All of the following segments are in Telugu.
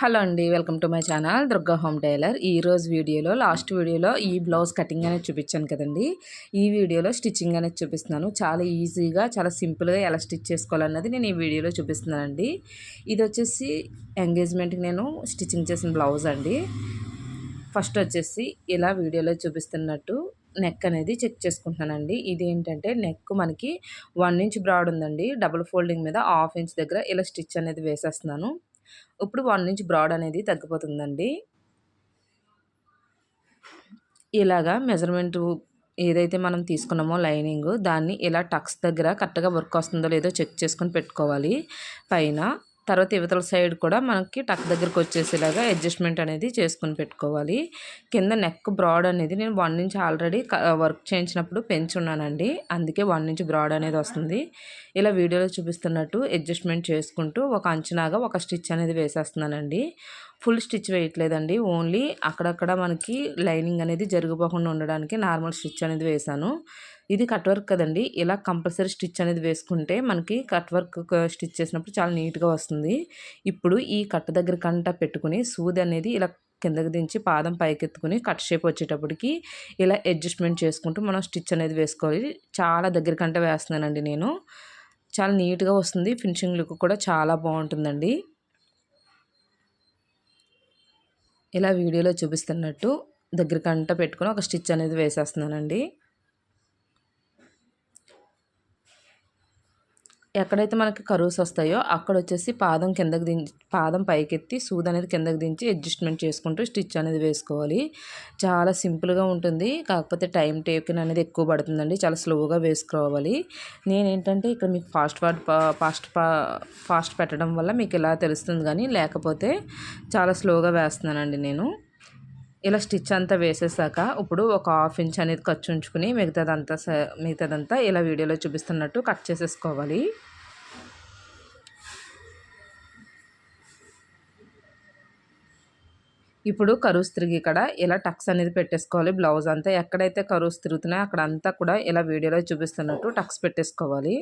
హలో అండి welcome to my channel Durga home tailor. ఈ రోజు వీడియోలో లాస్ట్ వీడియోలో ఈ బ్లౌజ్ కటింగ్ అనేది చూపించాను కదండి. ఈ వీడియోలో స్టిచ్చింగ్ అనేది చూపిస్తున్నాను. చాలా ఈజీగా చాలా సింపుల్గా ఎలా స్టిచ్ చేసుకోవాలన్నది నేను ఈ వీడియోలో చూపిస్తున్నానండి. ఇది వచ్చేసి ఎంగేజ్మెంట్కి నేను స్టిచ్చింగ్ చేసిన బ్లౌజ్ అండి. ఫస్ట్ వచ్చేసి ఇలా వీడియోలో చూపిస్తున్నట్టు నెక్ అనేది చెక్ చేసుకుంటున్నానండి. ఇది ఏంటంటే నెక్ మనకి వన్ ఇంచ్ బ్రాడ్ ఉందండి. డబుల్ ఫోల్డింగ్ మీద హాఫ్ ఇంచ్ దగ్గర ఇలా స్టిచ్ అనేది వేసేస్తున్నాను. ఇప్పుడు వన్ ఇంచ్ బ్రాడ్ అనేది తగ్గిపోతుందండి. ఇలాగా మెజర్మెంట్ ఏదైతే మనం తీసుకున్నామో లైనింగ్ దాన్ని ఇలా టక్స్ దగ్గర కరెక్ట్గా వర్క్ వస్తుందో లేదో చెక్ చేసుకొని పెట్టుకోవాలి. పైన తర్వాత యువతల సైడ్ కూడా మనకి టక్ దగ్గరకు వచ్చేసేలాగా అడ్జస్ట్మెంట్ అనేది చేసుకుని పెట్టుకోవాలి. కింద నెక్ బ్రాడ్ అనేది నేను వన్ ఇంచ్ ఆల్రెడీ వర్క్ చేయించినప్పుడు పెంచున్నానండి. అందుకే వన్ ఇంచ్ బ్రాడ్ అనేది వస్తుంది. ఇలా వీడియోలో చూపిస్తున్నట్టు అడ్జస్ట్మెంట్ చేసుకుంటూ ఒక అంచనాగా ఒక స్టిచ్ అనేది వేసేస్తున్నానండి. ఫుల్ స్టిచ్ వేయట్లేదండి. ఓన్లీ అక్కడక్కడ మనకి లైనింగ్ అనేది జరిగిపోకుండా ఉండడానికి నార్మల్ స్టిచ్ అనేది వేసాను ఇది కట్ వర్క్ కదండి. ఇలా కంపల్సరీ స్టిచ్ అనేది వేసుకుంటే మనకి కట్ వర్క్ స్టిచ్ చేసినప్పుడు చాలా నీట్గా వస్తుంది. ఇప్పుడు ఈ కట్ దగ్గర కంట పెట్టుకుని సూది అనేది ఇలా కిందకి దించి పాదం పైకెత్తుకుని కట్ షేప్ వచ్చేటప్పటికి ఇలా అడ్జస్ట్మెంట్ చేసుకుంటూ మనం స్టిచ్ అనేది వేసుకోవాలి. చాలా దగ్గర కంటే వేస్తున్నానండి నేను. చాలా నీట్గా వస్తుంది. ఫినిషింగ్ లుక్ కూడా చాలా బాగుంటుందండి. ఇలా వీడియోలో చూపిస్తున్నట్టు దగ్గర కంట పెట్టుకుని ఒక స్టిచ్ అనేది వేసేస్తున్నానండి. ఎక్కడైతే మనకి కరువుస్ వస్తాయో అక్కడ వచ్చేసి పాదం కిందకి దించి పాదం పైకెత్తి సూద్ అనేది కిందకి దించి అడ్జస్ట్మెంట్ చేసుకుంటూ స్టిచ్ అనేది వేసుకోవాలి. చాలా సింపుల్గా ఉంటుంది. కాకపోతే టైం టేకిన్ అనేది ఎక్కువ పడుతుందండి. చాలా స్లోగా వేసుకోవాలి. నేనేంటంటే ఇక్కడ మీకు ఫాస్ట్ ఫాస్ట్ ఫాస్ట్ పెట్టడం వల్ల మీకు ఇలా తెలుస్తుంది కానీ లేకపోతే చాలా స్లోగా వేస్తున్నానండి నేను. ఇలా స్టిచ్ అంతా వేసేసాక ఇప్పుడు ఒక హాఫ్ ఇంచ్ అనేది ఖర్చు ఉంచుకుని మిగతాదంతా మిగతాదంతా ఇలా వీడియోలో చూపిస్తున్నట్టు కట్ చేసేసుకోవాలి. ఇప్పుడు కరువుస్ తిరిగి ఇక్కడ ఇలా టక్స్ అనేది పెట్టేసుకోవాలి బ్లౌజ్ అంతా ఎక్కడైతే కరువుస్ తిరుగుతున్నాయో అక్కడ అంతా కూడా ఇలా వీడియోలో చూపిస్తున్నట్టు టక్స్ పెట్టేసుకోవాలి.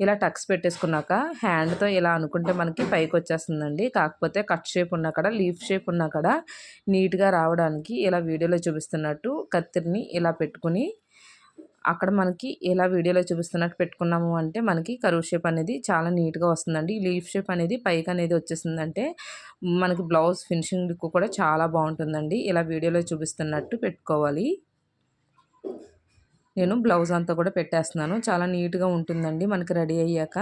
ఇలా టక్స్ పెట్టేసుకున్నాక హ్యాండ్తో ఇలా అనుకుంటే మనకి పైకి వచ్చేస్తుందండి. కాకపోతే కట్ షేప్ ఉన్నా కూడా లీఫ్ షేప్ ఉన్నా కూడా నీట్గా రావడానికి ఇలా వీడియోలో చూపిస్తున్నట్టు కత్తిరిని ఇలా పెట్టుకుని అక్కడ మనకి ఎలా వీడియోలో చూపిస్తున్నట్టు పెట్టుకున్నాము అంటే మనకి కరువు షేప్ అనేది చాలా నీట్గా వస్తుందండి. లీఫ్ షేప్ అనేది పైకి అనేది వచ్చేసిందంటే మనకి బ్లౌజ్ ఫినిషింగ్ లుక్ కూడా చాలా బాగుంటుందండి. ఇలా వీడియోలో చూపిస్తున్నట్టు పెట్టుకోవాలి. నేను బ్లౌజ్ అంతా కూడా పెట్టేస్తున్నాను. చాలా నీట్గా ఉంటుందండి. మనకి రెడీ అయ్యాక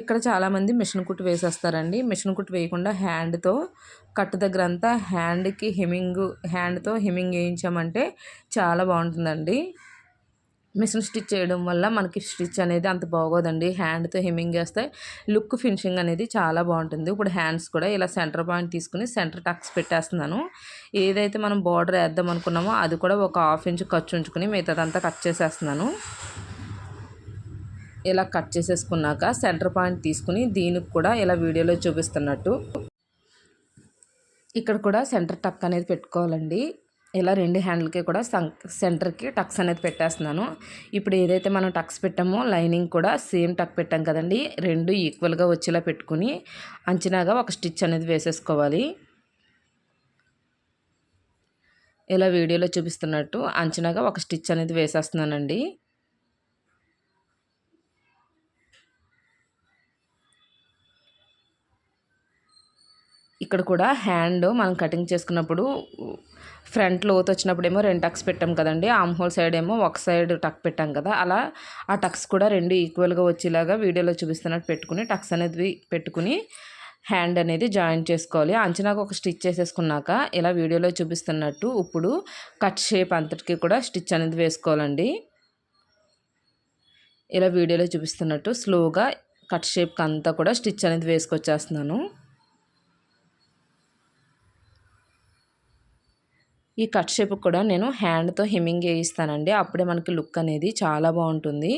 ఇక్కడ చాలామంది మిషన్ కుట్టు వేసేస్తారండి. మిషన్ కుట్టు వేయకుండా హ్యాండ్తో కట్టు దగ్గర అంతా హ్యాండ్కి హెమింగ్ హ్యాండ్తో హెమింగ్ వేయించామంటే చాలా బాగుంటుందండి. మిషన్ స్టిచ్ చేయడం వల్ల మనకి స్టిచ్ అనేది అంత బాగోదండి. హ్యాండ్తో హెమ్మింగ్ చేస్తే లుక్ ఫినిషింగ్ అనేది చాలా బాగుంటుంది. ఇప్పుడు హ్యాండ్స్ కూడా ఇలా సెంటర్ పాయింట్ తీసుకుని సెంటర్ టక్స్ పెట్టేస్తున్నాను. ఏదైతే మనం బార్డర్ వేద్దాం అనుకున్నామో అది కూడా ఒక హాఫ్ ఇంచ్ ఖర్చు ఉంచుకుని మిగతాదంతా కట్ చేసేస్తున్నాను. ఇలా కట్ చేసేసుకున్నాక సెంటర్ పాయింట్ తీసుకుని దీనికి కూడా ఇలా వీడియోలో చూపిస్తున్నట్టు. ఇక్కడ కూడా సెంటర్ టక్ అనేది పెట్టుకోవాలండి. ఇలా రెండు హ్యాండిల్కి కూడా సెంటర్కి టక్స్ అనేది పెట్టేస్తున్నాను. ఇప్పుడు ఏదైతే మనం టక్స్ పెట్టామో లైనింగ్ కూడా సేమ్ టక్ పెట్టాం కదండి రెండు ఈక్వల్గా వచ్చేలా పెట్టుకుని అంచనాగా ఒక స్టిచ్ అనేది వేసేసుకోవాలి. ఇలా వీడియోలో చూపిస్తున్నట్టు అంచనాగా ఒక స్టిచ్ అనేది వేసేస్తున్నానండి. ఇక్కడ కూడా హ్యాండ్ మనం కటింగ్ చేసుకున్నప్పుడు ఫ్రంట్ లోతు వచ్చినప్పుడేమో రెండు టక్స్ పెట్టాం కదండి. ఆమ్ హోల్ సైడ్ ఏమో ఒక సైడ్ టక్ పెట్టాం కదా. అలా ఆ టక్స్ కూడా రెండు ఈక్వల్గా వచ్చేలాగా వీడియోలో చూపిస్తున్నట్టు పెట్టుకుని టక్స్ అనేది పెట్టుకుని హ్యాండ్ అనేది జాయిన్ చేసుకోవాలి. అంచనాకు ఒక స్టిచ్ చేసేసుకున్నాక ఇలా వీడియోలో చూపిస్తున్నట్టు ఇప్పుడు కట్ షేప్ అంతటికి కూడా స్టిచ్ అనేది వేసుకోవాలండి. ఇలా వీడియోలో చూపిస్తున్నట్టు స్లోగా కట్ షేప్కి అంతా కూడా స్టిచ్ అనేది వేసుకొచ్చేస్తున్నాను. ఈ కట్ షేప్ కూడా నేను హ్యాండ్తో హెమ్మింగ్ వేయిస్తానండి అప్పుడే మనకి లుక్ అనేది చాలా బాగుంటుంది.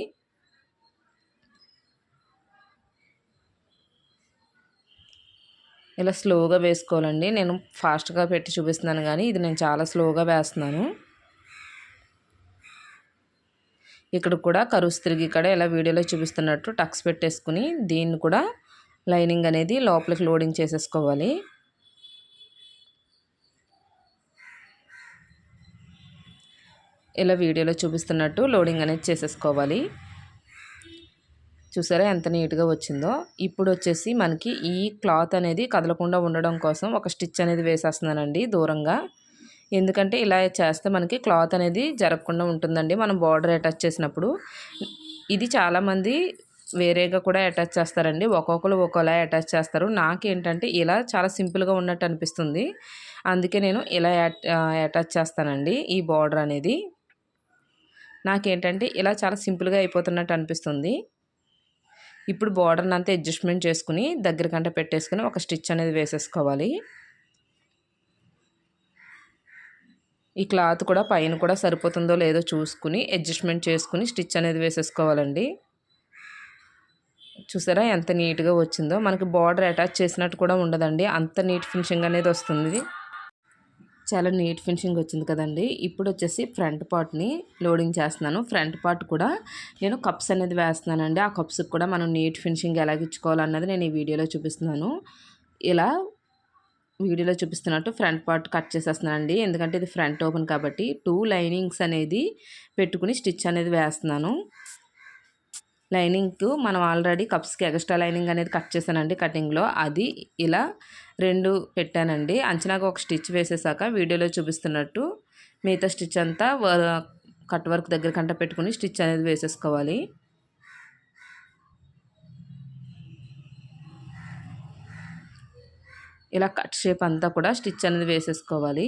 ఇలా స్లోగా వేసుకోవాలండి. నేను ఫాస్ట్గా పెట్టి చూపిస్తున్నాను కానీ ఇది నేను చాలా స్లోగా వేస్తున్నాను. ఇక్కడ కూడా కరుసు తిరిగి ఇక్కడ ఇలా వీడియోలో చూపిస్తున్నట్టు టక్స్ పెట్టేసుకుని దీన్ని కూడా లైనింగ్ అనేది లోపలికి లోడింగ్ చేసేసుకోవాలి. ఇలా వీడియోలో చూపిస్తున్నట్టు లోడింగ్ అనేది చేసేసుకోవాలి. చూసారా ఎంత నీట్గా వచ్చిందో? ఇప్పుడు వచ్చేసి మనకి ఈ క్లాత్ అనేది కదలకుండా ఉండడం కోసం ఒక స్టిచ్ అనేది వేసేస్తున్నానండి దూరంగా. ఎందుకంటే ఇలా చేస్తే మనకి క్లాత్ అనేది జరగకుండా ఉంటుందండి. మనం బార్డర్ అటాచ్ చేసినప్పుడు. ఇది చాలామంది వేరేగా కూడా అటాచ్ చేస్తారండి. ఒక్కొక్కరు ఒక్కోలా అటాచ్ చేస్తారు. నాకేంటంటే ఇలా చాలా సింపుల్గా ఉన్నట్టు అనిపిస్తుంది. అందుకే నేను ఇలా అటాచ్ చేస్తానండి ఈ బార్డర్ అనేది. నాకేంటంటే ఇలా చాలా సింపుల్గా అయిపోతున్నట్టు అనిపిస్తుంది. ఇప్పుడు బార్డర్ని అంతా అడ్జస్ట్మెంట్ చేసుకుని దగ్గరకంట పెట్టేసుకుని ఒక స్టిచ్ అనేది వేసేసుకోవాలి. ఈ క్లాత్ కూడా పైన కూడా సరిపోతుందో లేదో చూసుకుని అడ్జస్ట్మెంట్ చేసుకుని స్టిచ్ అనేది వేసేసుకోవాలండి. చూసారా ఎంత నీట్గా వచ్చిందో? మనకి బార్డర్ అటాచ్ చేసినట్టు కూడా ఉండదండి. అంత నీట్ ఫినిషింగ్ అనేది వస్తుంది. చాలా నీట్ ఫినిషింగ్ వచ్చింది కదండి. ఇప్పుడు వచ్చేసి ఫ్రంట్ పార్ట్ని లోడింగ్ చేస్తున్నాను. ఫ్రంట్ పార్ట్ కూడా నేను కప్స్ అనేది వేస్తున్నానండి. ఆ కప్స్కి కూడా మనం నీట్ ఫినిషింగ్ ఎలాగ ఇచ్చుకోవాలన్నది నేను ఈ వీడియోలో చూపిస్తున్నాను. ఇలా వీడియోలో చూపిస్తున్నట్టు ఫ్రంట్ పార్ట్ కట్ చేసేస్తున్నానండి. ఎందుకంటే ఇది ఫ్రంట్ ఓపెన్ కాబట్టి టూ లైనింగ్స్ అనేది పెట్టుకుని స్టిచ్ అనేది వేస్తున్నాను. లైనింగ్కు మనం ఆల్రెడీ కప్స్కి ఎక్స్ట్రా లైనింగ్ అనేది కట్ చేశానండి కటింగ్లో. అది ఇలా రెండు పెట్టానండి. అంచనాగా ఒక స్టిచ్ వేసేసాక వీడియోలో చూపిస్తున్నట్టు మిగతా స్టిచ్ అంతా కట్ వర్క్ దగ్గర కంట పెట్టుకుని స్టిచ్ అనేది వేసేసుకోవాలి. ఇలా కట్ షేప్ అంతా కూడా స్టిచ్ అనేది వేసేసుకోవాలి.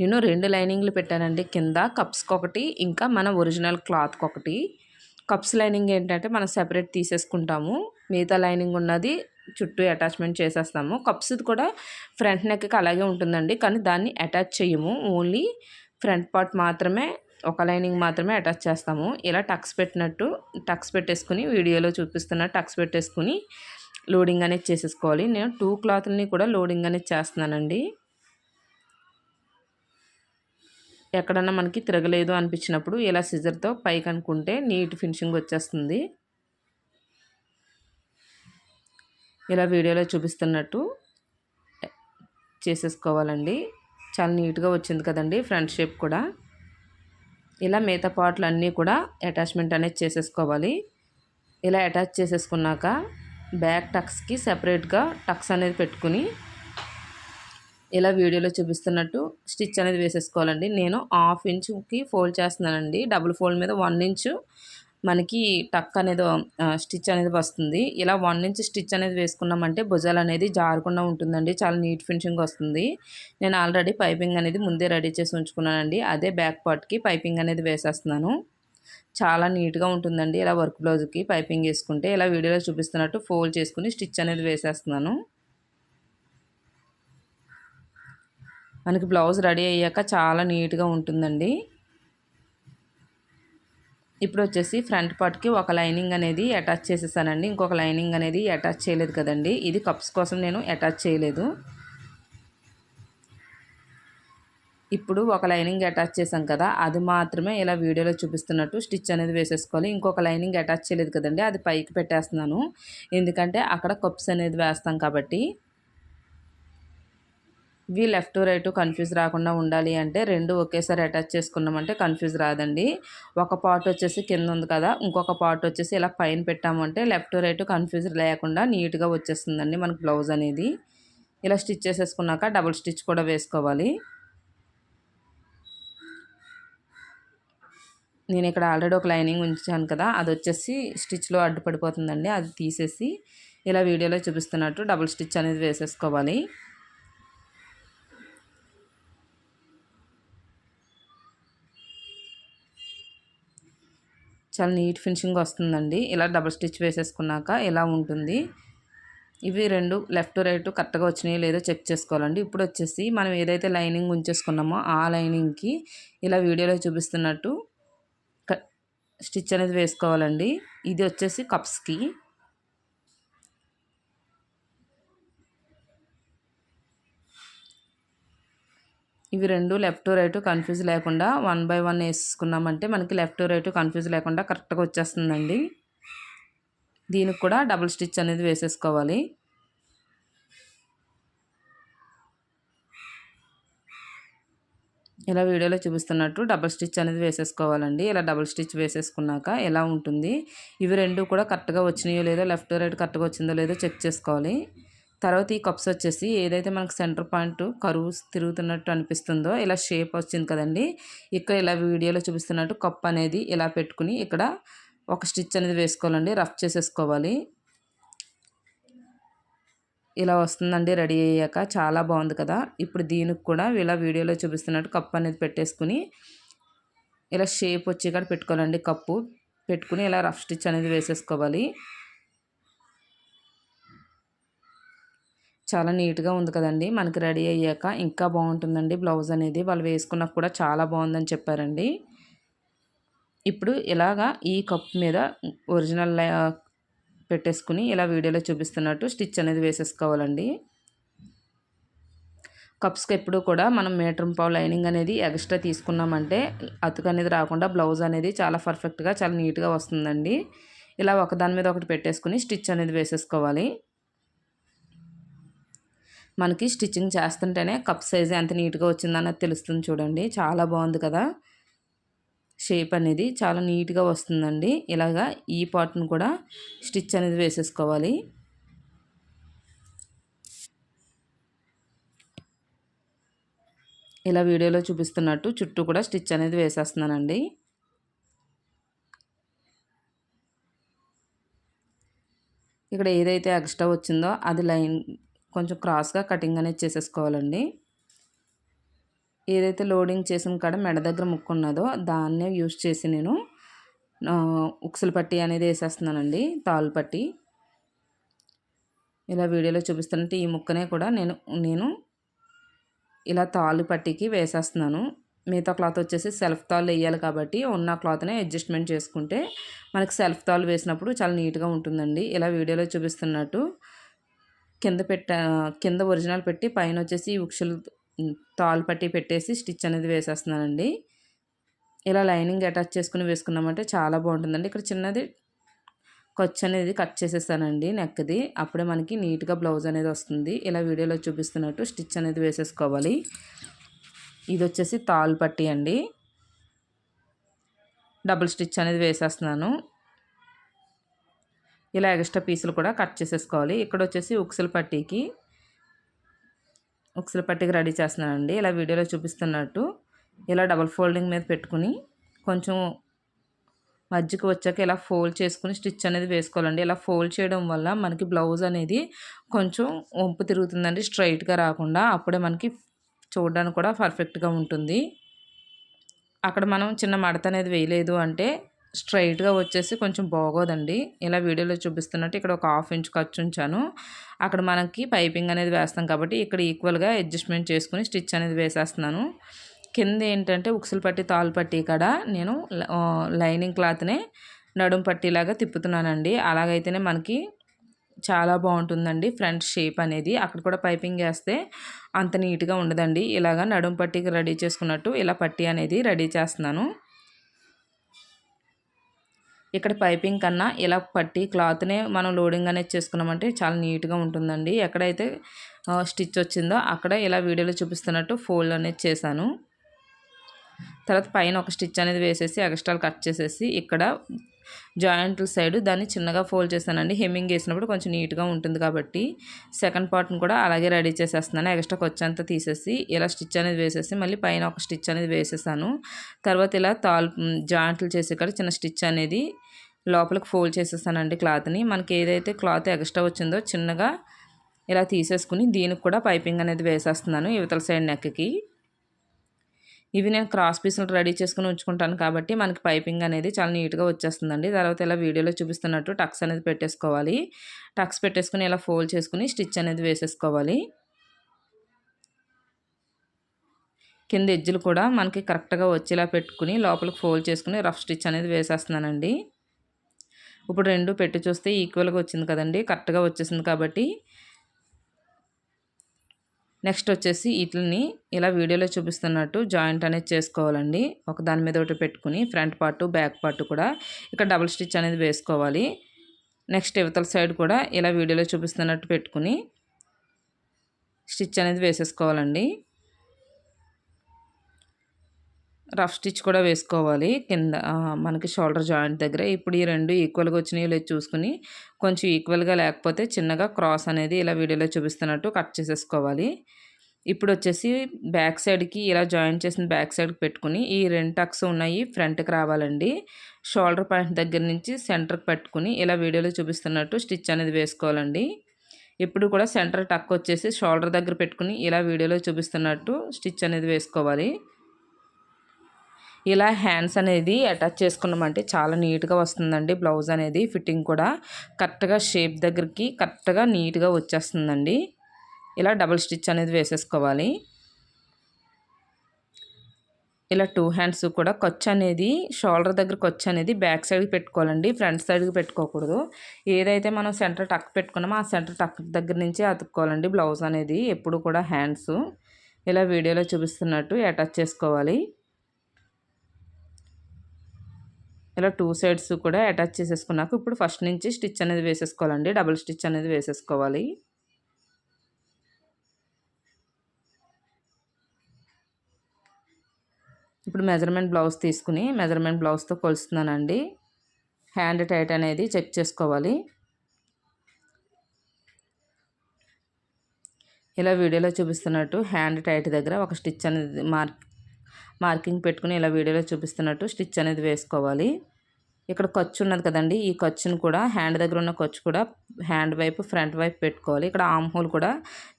నేను రెండు లైనింగ్లు పెట్టానండి. కింద కప్స్కి ఒకటి ఇంకా మన ఒరిజినల్ క్లాత్కి ఒకటి కప్స్ లైనింగ్ ఏంటంటే మనం సెపరేట్ తీసేసుకుంటాము. మిగతా లైనింగ్ ఉన్నది చుట్టూ అటాచ్మెంట్ చేసేస్తాము. కప్స్ కూడా ఫ్రంట్ నెక్కి అలాగే ఉంటుందండి. కానీ దాన్ని అటాచ్ చేయము. ఓన్లీ ఫ్రంట్ పార్ట్ మాత్రమే ఒక లైనింగ్ మాత్రమే అటాచ్ చేస్తాము. ఇలా టక్స్ పెట్టినట్టు టక్స్ పెట్టేసుకుని వీడియోలో చూపిస్తున్న టక్స్ పెట్టేసుకుని లోడింగ్ అనేది చేసేసుకోవాలి. నేను టూ క్లాత్ని కూడా లోడింగ్ అనేది చేస్తున్నానండి. ఎక్కడన్నా మనకి తిరగలేదు అనిపించినప్పుడు ఇలా సిజర్తో పైకి అనుకుంటే నీట్ ఫినిషింగ్ వచ్చేస్తుంది. ఇలా వీడియోలో చూపిస్తున్నట్టు చేసేసుకోవాలండి. చాలా నీట్గా వచ్చింది కదండి ఫ్రంట్ షేప్ కూడా. ఇలా మిగతా పార్ట్లు అన్నీ కూడా అటాచ్మెంట్ అనేది చేసేసుకోవాలి. ఇలా అటాచ్ చేసేసుకున్నాక బ్యాక్ టక్స్కి సెపరేట్గా టక్స్ అనేది పెట్టుకుని ఇలా వీడియోలో చూపిస్తున్నట్టు స్టిచ్ అనేది వేసేసుకోవాలండి. నేను హాఫ్ ఇంచుకి ఫోల్డ్ చేస్తున్నానండి. డబుల్ ఫోల్డ్ మీద వన్ ఇంచు మనకి టక్ అనేది స్టిచ్ అనేది వస్తుంది. ఇలా వన్ ఇంచ్ స్టిచ్ అనేది వేసుకున్నామంటే భుజాలు అనేది జారకుండా ఉంటుందండి. చాలా నీట్ ఫినిషింగ్ వస్తుంది. నేను ఆల్రెడీ పైపింగ్ అనేది ముందే రెడీ చేసి ఉంచుకున్నానండి. అదే బ్యాక్ పార్ట్కి పైపింగ్ అనేది వేసేస్తున్నాను. చాలా నీట్గా ఉంటుందండి. ఇలా వర్క్ బ్లౌజ్కి పైపింగ్ వేసుకుంటే ఇలా వీడియోలో చూపిస్తున్నట్టు ఫోల్డ్ చేసుకుని స్టిచ్ అనేది వేసేస్తున్నాను. మనకి బ్లౌజ్ రెడీ అయ్యాక చాలా నీట్గా ఉంటుందండి. ఇప్పుడు వచ్చేసి ఫ్రంట్ పార్ట్కి ఒక లైనింగ్ అనేది అటాచ్ చేసేసానండి. ఇంకొక లైనింగ్ అనేది అటాచ్ చేయలేదు కదండి. ఇది కప్స్ కోసం నేను అటాచ్ చేయలేదు. ఇప్పుడు ఒక లైనింగ్ అటాచ్ చేసాం కదా అది మాత్రమే ఇలా వీడియోలో చూపిస్తున్నట్టు స్టిచ్ అనేది వేసేసుకోవాలి. ఇంకొక లైనింగ్ అటాచ్ చేయలేదు కదండి అది పైకి పెట్టేస్తున్నాను. ఎందుకంటే అక్కడ కప్స్ అనేది వేస్తాం కాబట్టి ఇవి లెఫ్ట్ రైట్ కన్ఫ్యూజ్ రాకుండా ఉండాలి అంటే రెండు ఒకేసారి అటాచ్ చేసుకున్నామంటే కన్ఫ్యూజ్ రాదండి. ఒక పార్ట్ వచ్చేసి కింద ఉంది కదా ఇంకొక పార్ట్ వచ్చేసి ఇలా పైన పెట్టామంటే లెఫ్ట్ రైట్ కన్ఫ్యూజ్ లేకుండా నీట్గా వచ్చేస్తుందండి మనకు బ్లౌజ్ అనేది. ఇలా స్టిచ్ చేసేసుకున్నాక డబుల్ స్టిచ్ కూడా వేసుకోవాలి. నేను ఇక్కడ ఆల్రెడీ ఒక లైనింగ్ ఉంచాను కదా అది వచ్చేసి స్టిచ్లో అడ్డుపడిపోతుందండి అది తీసేసి ఇలా వీడియోలో చూపిస్తున్నట్టు డబుల్ స్టిచ్ అనేది వేసేసుకోవాలి. చాలా నీట్ ఫినిషింగ్ వస్తుందండి. ఇలా డబుల్ స్టిచ్ వేసేసుకున్నాక ఇలా ఉంటుంది? ఇవి రెండు లెఫ్ట్ రైట్ కరెక్ట్గా వచ్చినాయి లేదో చెక్ చేసుకోవాలండి. ఇప్పుడు వచ్చేసి మనం ఏదైతే లైనింగ్ ఉంచేసుకున్నామో ఆ లైనింగ్కి ఇలా వీడియోలో చూపిస్తున్నట్టు స్టిచ్ అనేది వేసుకోవాలండి. ఇది వచ్చేసి కప్స్కి. ఇవి రెండు లెఫ్ట్ రైట్ కన్ఫ్యూజ్ లేకుండా వన్ బై వన్ వేసుకున్నామంటే మనకి లెఫ్ట్ రైట్ కన్ఫ్యూజ్ లేకుండా కరెక్ట్గా వచ్చేస్తుందండి. దీనికి కూడా డబుల్ స్టిచ్ అనేది వేసేసుకోవాలి. ఇలా వీడియోలో చూపిస్తున్నట్టు డబల్ స్టిచ్ అనేది వేసేసుకోవాలండి. ఇలా డబల్ స్టిచ్ వేసేసుకున్నాక ఎలా ఉంటుంది? ఇవి రెండు కూడా కరెక్ట్గా వచ్చినాయో లేదో లెఫ్ట్ రైట్ కరెక్ట్గా వచ్చిందో లేదో చెక్ చేసుకోవాలి. తర్వాత ఈ కప్స్ వచ్చేసి ఏదైతే మనకు సెంటర్ పాయింట్ కరువు తిరుగుతున్నట్టు అనిపిస్తుందో ఇలా షేప్ వచ్చింది కదండి. ఇక్కడ ఇలా వీడియోలో చూపిస్తున్నట్టు కప్ అనేది ఇలా పెట్టుకుని ఇక్కడ ఒక స్టిచ్ అనేది వేసుకోవాలండి. రఫ్ చేసేసుకోవాలి. ఇలా వస్తుందండి రెడీ అయ్యాక. చాలా బాగుంది కదా. ఇప్పుడు దీనికి కూడా ఇలా వీడియోలో చూపిస్తున్నట్టు కప్ అనేది పెట్టేసుకుని ఇలా షేప్ వచ్చి ఇక్కడ పెట్టుకోవాలండి కప్పు. పెట్టుకుని ఇలా రఫ్ స్టిచ్ అనేది వేసేసుకోవాలి. చాలా నీట్గా ఉంది కదండి. మనకి రెడీ అయ్యాక ఇంకా బాగుంటుందండి. బ్లౌజ్ అనేది వాళ్ళు వేసుకున్నాక కూడా చాలా బాగుందని చెప్పారండి. ఇప్పుడు ఇలాగా ఈ కప్ మీద ఒరిజినల్ పెట్టేసుకుని ఇలా వీడియోలో చూపిస్తున్నట్టు స్టిచ్ అనేది వేసేసుకోవాలండి. కప్స్కి ఎప్పుడు కూడా మనం మీటర్ పావు లైనింగ్ అనేది ఎక్స్ట్రా తీసుకున్నామంటే అతుకు అనేది రాకుండా బ్లౌజ్ అనేది చాలా పర్ఫెక్ట్గా చాలా నీట్గా వస్తుందండి. ఇలా ఒకదాని మీద ఒకటి పెట్టేసుకుని స్టిచ్ అనేది వేసేసుకోవాలి. మనకి స్టిచ్చింగ్ చేస్తుంటేనే కప్ సైజ్ ఎంత నీట్గా వచ్చిందన్నది తెలుస్తుంది చూడండి. చాలా బాగుంది కదా. షేప్ అనేది చాలా నీట్గా వస్తుందండి. ఇలాగా ఈ పార్ట్ను కూడా స్టిచ్ అనేది వేసేసుకోవాలి. ఇలా వీడియోలో చూపిస్తున్నట్టు చుట్టూ కూడా స్టిచ్ అనేది వేసేస్తున్నానండి. ఇక్కడ ఏదైతే ఎక్స్ట్రా వచ్చిందో అది లైన్ కొంచెం క్రాస్గా కటింగ్ అనేది చేసేసుకోవాలండి. ఏదైతే లోడింగ్ చేసిన కాడ మెడ దగ్గర ముక్కు ఉన్నదో దాన్నే యూస్ చేసి నేను ఉక్సులు పట్టి అనేది వేసేస్తున్నానండి తాళ్ళు పట్టి. ఇలా వీడియోలో చూపిస్తున్నట్టు ఈ ముక్కనే కూడా నేను నేను ఇలా తాళ్ళు పట్టికి వేసేస్తున్నాను. మిగతా క్లాత్ వచ్చేసి సెల్ఫ్ తాళ్ళు వేయాలి కాబట్టి ఉన్న క్లాత్నే అడ్జస్ట్మెంట్ చేసుకుంటే మనకి సెల్ఫ్ తాళ్ళు వేసినప్పుడు చాలా నీట్గా ఉంటుందండి. ఇలా వీడియోలో చూపిస్తున్నట్టు కింద పెట్ట కింద ఒరిజినల్ పెట్టి పైన వచ్చేసి ఉక్షులు తాల్ పట్టి పెట్టేసి స్టిచ్ అనేది వేసేస్తున్నానండి. ఇలా లైనింగ్ అటాచ్ చేసుకుని వేసుకున్నామంటే చాలా బాగుంటుందండి. ఇక్కడ చిన్నది ఖర్చు అనేది కట్ చేసేస్తానండి నెక్ది. అప్పుడే మనకి నీట్గా బ్లౌజ్ అనేది వస్తుంది. ఇలా వీడియోలో చూపిస్తున్నట్టు స్టిచ్ అనేది వేసేసుకోవాలి. ఇది వచ్చేసి తాల్ పట్టి అండి. డబుల్ స్టిచ్ అనేది వేసేస్తున్నాను. ఇలా ఎక్స్ట్రా పీసులు కూడా కట్ చేసేసుకోవాలి. ఇక్కడ వచ్చేసి ఉక్సుల పట్టీకి ఉక్సుల పట్టీకి రెడీ చేస్తున్నానండి. ఇలా వీడియోలో చూపిస్తున్నట్టు ఇలా డబల్ ఫోల్డింగ్ మీద పెట్టుకుని కొంచెం మధ్యకి వచ్చాక ఇలా ఫోల్డ్ చేసుకుని స్టిచ్ అనేది వేసుకోవాలండి. ఇలా ఫోల్డ్ చేయడం వల్ల మనకి బ్లౌజ్ అనేది కొంచెం వంపు తిరుగుతుందండి. స్ట్రైట్గా రాకుండా అప్పుడే మనకి చూడడానికి కూడా పర్ఫెక్ట్గా ఉంటుంది. అక్కడ మనం చిన్న మడత అనేది వేయలేదు అంటే స్ట్రైట్గా వచ్చేసి కొంచెం బాగోదండి. ఇలా వీడియోలో చూపిస్తున్నట్టు ఇక్కడ ఒక హాఫ్ ఇంచ్ ఖర్చు ఉంచాను. అక్కడ మనకి పైపింగ్ అనేది వేస్తాం కాబట్టి ఇక్కడ ఈక్వల్గా అడ్జస్ట్మెంట్ చేసుకుని స్టిచ్ అనేది వేసేస్తున్నాను. కింద ఏంటంటే ఉక్సులు పట్టి తాలు పట్టి ఇక్కడ నేను లైనింగ్ క్లాత్నే నడుం పట్టిలాగా తిప్పుతున్నానండి. అలాగైతేనే మనకి చాలా బాగుంటుందండి ఫ్రంట్ షేప్ అనేది. అక్కడ కూడా పైపింగ్ వేస్తే అంత నీట్గా ఉండదండి. ఇలాగా నడుం పట్టికి రెడీ చేసుకున్నట్టు ఇలా పట్టి అనేది రెడీ చేస్తున్నాను. ఇక్కడ పైపింగ్ కన్నా ఇలా పట్టి క్లాత్నే మనం లోడింగ్ అనేది చేసుకున్నామంటే చాలా నీట్గా ఉంటుందండి. ఎక్కడైతే స్టిచ్ వచ్చిందో అక్కడ ఇలా వీడియోలో చూపిస్తున్నట్టు ఫోల్డ్ అనేది చేశాను. తర్వాత పైన ఒక స్టిచ్ అనేది వేసేసి ఎక్స్ట్రాలు కట్ చేసేసి ఇక్కడ జాయింట్ల సైడ్ దాన్ని చిన్నగా ఫోల్డ్ చేస్తానండి హెమ్మింగ్ వేసినప్పుడు కొంచెం నీట్గా ఉంటుంది కాబట్టి సెకండ్ పార్ట్ని కూడా అలాగే రెడీ చేసేస్తున్నాను. ఎక్స్ట్రా వచ్చేంత తీసేసి ఇలా స్టిచ్ అనేది వేసేసి మళ్ళీ పైన ఒక స్టిచ్ అనేది వేసేసాను. తర్వాత ఇలా తాల్ జాయింట్లు చేసే కాడ చిన్న స్టిచ్ అనేది లోపలికి ఫోల్డ్ చేసేస్తానండి క్లాత్ని. మనకి ఏదైతే క్లాత్ ఎక్స్ట్రా వచ్చిందో చిన్నగా ఇలా తీసేసుకుని దీనికి కూడా పైపింగ్ అనేది వేసేస్తున్నాను యువతల సైడ్ నెక్కి. ఇవి నేను క్రాస్ పీసులు రెడీ చేసుకుని ఉంచుకుంటాను కాబట్టి మనకి పైపింగ్ అనేది చాలా నీట్గా వచ్చేస్తుందండి. తర్వాత ఇలా వీడియోలో చూపిస్తున్నట్టు టక్స్ అనేది పెట్టేసుకోవాలి. టక్స్ పెట్టేసుకుని ఇలా ఫోల్డ్ చేసుకుని స్టిచ్ అనేది వేసేసుకోవాలి. కింద ఎజ్జులు కూడా మనకి కరెక్ట్గా వచ్చేలా పెట్టుకుని లోపలికి ఫోల్డ్ చేసుకుని రఫ్ స్టిచ్ అనేది వేసేస్తున్నానండి. ఇప్పుడు రెండు పెట్టి చూస్తే ఈక్వల్గా వచ్చింది కదండి. కరెక్ట్గా వచ్చేసింది కాబట్టి నెక్స్ట్ వచ్చేసి వీటిని ఇలా వీడియోలో చూపిస్తున్నట్టు జాయింట్ అనేది చేసుకోవాలండి. ఒక దాని మీద ఒకటి పెట్టుకుని ఫ్రంట్ పార్ట్ బ్యాక్ పార్ట్ కూడా ఇక్కడ డబుల్ స్టిచ్ అనేది వేసుకోవాలి. నెక్స్ట్ ఇవతల సైడ్ కూడా ఇలా వీడియోలో చూపిస్తున్నట్టు పెట్టుకుని స్టిచ్ అనేది వేసేసుకోవాలండి. రఫ్ స్టిచ్ కూడా వేసుకోవాలి. కింద మనకి షోల్డర్ జాయింట్ దగ్గర. ఇప్పుడు ఈ రెండు ఈక్వల్గా వచ్చినాయో లేదు చూసుకుని కొంచెం ఈక్వల్గా లేకపోతే చిన్నగా క్రాస్ అనేది ఇలా వీడియోలో చూపిస్తున్నట్టు కట్ చేసేసుకోవాలి. ఇప్పుడు వచ్చేసి బ్యాక్ సైడ్కి ఇలా జాయిన్ చేసిన బ్యాక్ సైడ్కి పెట్టుకుని ఈ రెండు టక్స్ ఉన్నాయి ఫ్రంట్కి రావాలండి. షోల్డర్ పాయింట్ దగ్గర నుంచి సెంటర్కి పెట్టుకుని ఇలా వీడియోలో చూపిస్తున్నట్టు స్టిచ్ అనేది వేసుకోవాలండి. ఇప్పుడు కూడా సెంటర్ టక్ వచ్చేసి షోల్డర్ దగ్గర పెట్టుకుని ఇలా వీడియోలో చూపిస్తున్నట్టు స్టిచ్ అనేది వేసుకోవాలి. ఇలా హ్యాండ్స్ అనేది అటాచ్ చేసుకున్నామంటే చాలా నీట్గా వస్తుందండి. బ్లౌజ్ అనేది ఫిట్టింగ్ కూడా కరెక్ట్గా షేప్ దగ్గరికి కరెక్ట్గా నీట్గా వచ్చేస్తుందండి. ఇలా డబుల్ స్టిచ్ అనేది వేసేసుకోవాలి. ఇలా టూ హ్యాండ్స్ కూడా ఖర్చు అనేది షోల్డర్ దగ్గర ఖర్చు అనేది బ్యాక్ సైడ్కి పెట్టుకోవాలండి. ఫ్రంట్ సైడ్కి పెట్టుకోకూడదు. ఏదైతే మనం సెంటర్ టక్ పెట్టుకున్నామో ఆ సెంటర్ టక్ దగ్గర నుంచి అతుక్కోవాలండి బ్లౌజ్ అనేది. ఎప్పుడు కూడా హ్యాండ్స్. ఇలా వీడియోలో చూపిస్తున్నట్టు అటాచ్ చేసుకోవాలి. ఇలా టూ సైడ్స్ కూడా అటాచ్ చేసేసుకున్నాక ఇప్పుడు ఫస్ట్ నుంచి స్టిచ్ అనేది వేసేసుకోవాలండి. డబుల్ స్టిచ్ అనేది వేసేసుకోవాలి. ఇప్పుడు మెజర్మెంట్ బ్లౌజ్ తీసుకుని మెజర్మెంట్ బ్లౌజ్తో కొలుస్తున్నానండి. హ్యాండ్ టైట్ అనేది చెక్ చేసుకోవాలి. ఇలా వీడియోలో చూపిస్తున్నట్టు హ్యాండ్ టైట్ దగ్గర ఒక స్టిచ్ అనేది మార్క్ మార్కింగ్ పెట్టుకుని ఇలా వీడియోలో చూపిస్తున్నట్టు స్టిచ్ అనేది వేసుకోవాలి. ఇక్కడ ఖర్చు ఉన్నది కదండి ఈ ఖర్చును కూడా హ్యాండ్ దగ్గర ఉన్న ఖర్చు కూడా హ్యాండ్ వైపు ఫ్రంట్ వైపు పెట్టుకోవాలి. ఇక్కడ ఆమ్ హోల్ కూడా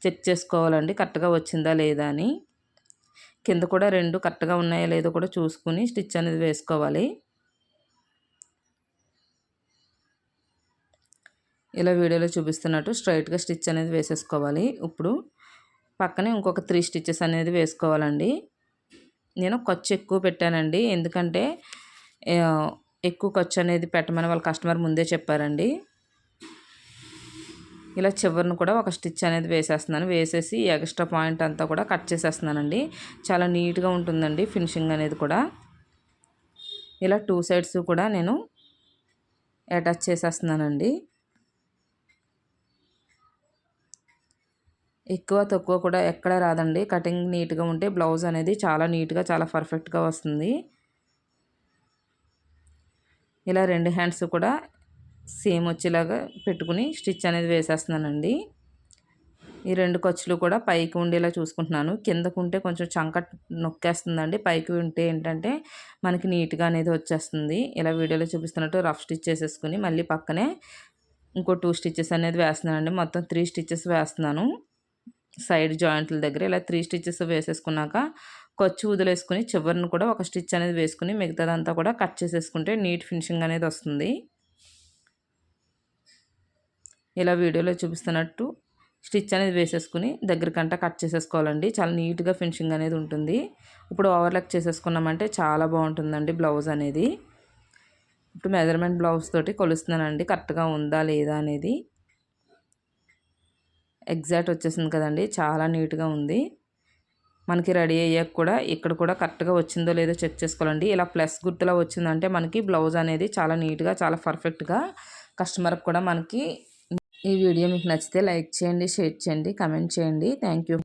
చెక్ చేసుకోవాలండి కరెక్ట్గా వచ్చిందా లేదా అని. కింద కూడా రెండు కరెక్ట్గా ఉన్నాయో లేదో కూడా చూసుకుని స్టిచ్ అనేది వేసుకోవాలి. ఇలా వీడియోలో చూపిస్తున్నట్టు స్ట్రైట్గా స్టిచ్ అనేది వేసేసుకోవాలి. ఇప్పుడు పక్కనే ఇంకొక త్రీ స్టిచ్చెస్ అనేది వేసుకోవాలండి. నేను ఖర్చు ఎక్కువ పెట్టానండి. ఎందుకంటే ఎక్కువ ఖర్చు అనేది పెట్టమని వాళ్ళ కస్టమర్ ముందే చెప్పారండి. ఇలా చివరిని కూడా ఒక స్టిచ్ అనేది వేసేస్తున్నాను. వేసేసి ఎక్స్ట్రా పాయింట్ అంతా కూడా కట్ చేసేస్తున్నానండి. చాలా నీట్గా ఉంటుందండి ఫినిషింగ్ అనేది కూడా. ఇలా టూ సైడ్స్ కూడా నేను అటాచ్ చేసేస్తున్నానండి. ఎక్కువ తక్కువ కూడా ఎక్కడ రాదండి. కటింగ్ నీట్గా ఉంటే బ్లౌజ్ అనేది చాలా నీట్గా చాలా పర్ఫెక్ట్గా వస్తుంది. ఇలా రెండు హ్యాండ్స్ కూడా సేమ్ వచ్చేలాగా పెట్టుకుని స్టిచ్ అనేది వేసేస్తున్నానండి. ఈ రెండు ఖర్చులు కూడా పైకి ఉండేలా చూసుకుంటున్నాను. కిందకు ఉంటే కొంచెం చంక నొక్కేస్తుందండి. పైకి ఉంటే ఏంటంటే మనకి నీట్గా అనేది వచ్చేస్తుంది. ఇలా వీడియోలో చూపిస్తున్నట్టు రఫ్ స్టిచ్ చేసేసుకుని మళ్ళీ పక్కనే ఇంకో టూ స్టిచ్చెస్ అనేది వేస్తున్నానండి. మొత్తం త్రీ స్టిచ్చెస్ వేస్తున్నాను. సైడ్ జాయింట్ల దగ్గర ఇలా త్రీ స్టిచ్చెస్ వేసేసుకున్నాక ఖర్చు వదిలేసుకుని చివరిని కూడా ఒక స్టిచ్ అనేది వేసుకుని మిగతాదంతా కూడా కట్ చేసేసుకుంటే నీట్ ఫినిషింగ్ అనేది వస్తుంది. ఇలా వీడియోలో చూపిస్తున్నట్టు స్టిచ్ అనేది వేసేసుకుని దగ్గరకంట కట్ చేసేసుకోవాలండి. చాలా నీట్గా ఫినిషింగ్ అనేది ఉంటుంది. ఇప్పుడు ఓవర్లాక్ చేసేసుకున్నామంటే చాలా బాగుంటుందండి బ్లౌజ్ అనేది. ఇప్పుడు మెజర్మెంట్ బ్లౌజ్ తోటి కొలుస్తున్నానండి. కరెక్ట్గా ఉందా లేదా అనేది. ఎగ్జాక్ట్ వచ్చేసింది కదండి. చాలా నీట్గా ఉంది. మనకి రెడీ అయ్యాక కూడా ఇక్కడ కూడా కరెక్ట్గా వచ్చిందో లేదో చెక్ చేసుకోవాలండి. ఇలా ప్లస్ గుర్తులా వచ్చిందంటే మనకి బ్లౌజ్ అనేది చాలా నీట్గా చాలా పర్ఫెక్ట్గా కస్టమర్కి కూడా మనకి ఈ వీడియో మీకు నచ్చితే లైక్ చేయండి షేర్ చేయండి కమెంట్ చేయండి. థ్యాంక్